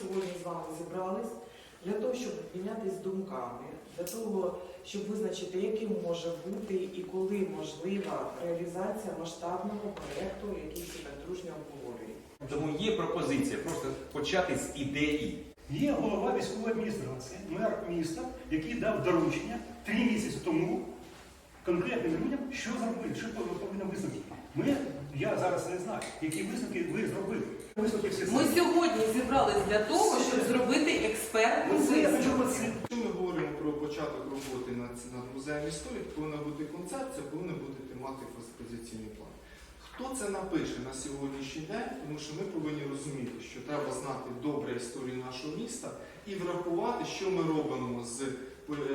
сьогодні з вами зібрались для того, щоб обмінятись думками, для того, щоб визначити, яким може бути і коли можлива реалізація масштабного проєкту, який всі так дружньо обговорюють. Тому є пропозиція просто почати з ідеї. Є голова військової адміністрації, мер міста, який дав доручення три місяці тому конкретним людям, що зробити, що повинно висновки. Ми, я зараз не знаю, які висновки ви зробили. Висновки всі Ми сьогодні зібрались для того, щоб зробити експертну Ну, це я висновку. Якщо ми говоримо про початок роботи над, над музеєм історії, повинна бути концепція, повинна бути тематика експозиційний план. Хто це напише на сьогоднішній день, тому що ми повинні розуміти, що треба знати добре історію нашого міста і врахувати, що ми робимо з,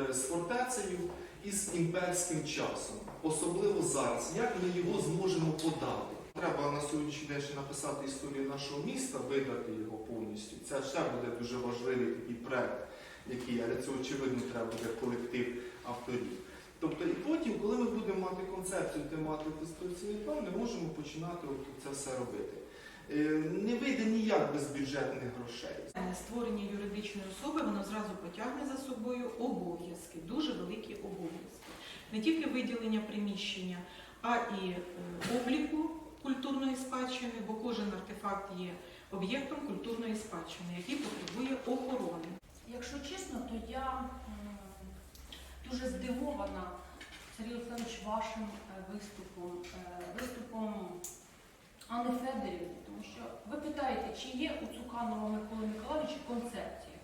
з фортецею і з імперським часом, особливо зараз, як ми його зможемо подати. Треба на сьогоднішній день ще написати історію нашого міста, видати його повністю. Це ще буде дуже важливий такий проект, який, але це очевидно треба буде колектив авторів. Тобто, і потім, коли ми будемо мати концепцію, тематику експозиційний план, ми можемо починати це все робити. Е, Не вийде ніяк без бюджетних грошей. Е, Створення юридичної особи воно зразу потягне за собою обов'язки, дуже великі обов'язки. Не тільки виділення приміщення, а і е, обліку культурної спадщини, бо кожен артефакт є об'єктом культурної спадщини, який потребує охорони. Якщо чесно, то я дуже здивована, Сергій Олександрович, вашим виступом, виступом Анни Федорівни, що ви питаєте, чи є у Цуканова Миколи Миколаївича концепція.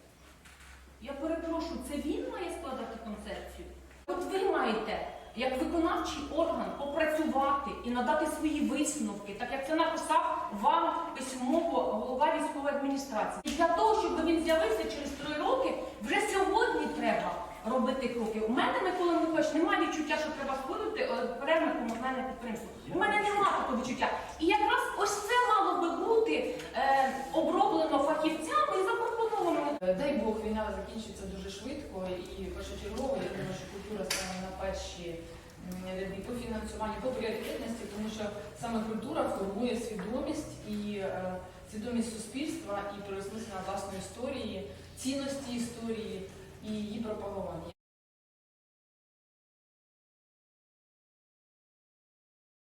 Я перепрошую, це він має складати концепцію? От ви маєте, як виконавчий орган, попрацювати і надати свої висновки, так як це написав вам письмово голова військової адміністрації. І для того, щоб він з'явився через три роки, вже сьогодні треба робити кроки. У мене, Микола Миколаївич, немає відчуття, що треба створити окреме комунальне підприємство. У мене немає такого відчуття. І якраз ось це мало би бути е, оброблено фахівцями і запропоновано. Е, Дай Бог, війна закінчиться дуже швидко і першочергово, я думаю, що культура стане на перші ряди по фінансуванню, по пріоритетності, тому що саме культура формує свідомість і е, свідомість суспільства і переосмислення власної історії, цінності історії і її пропагування.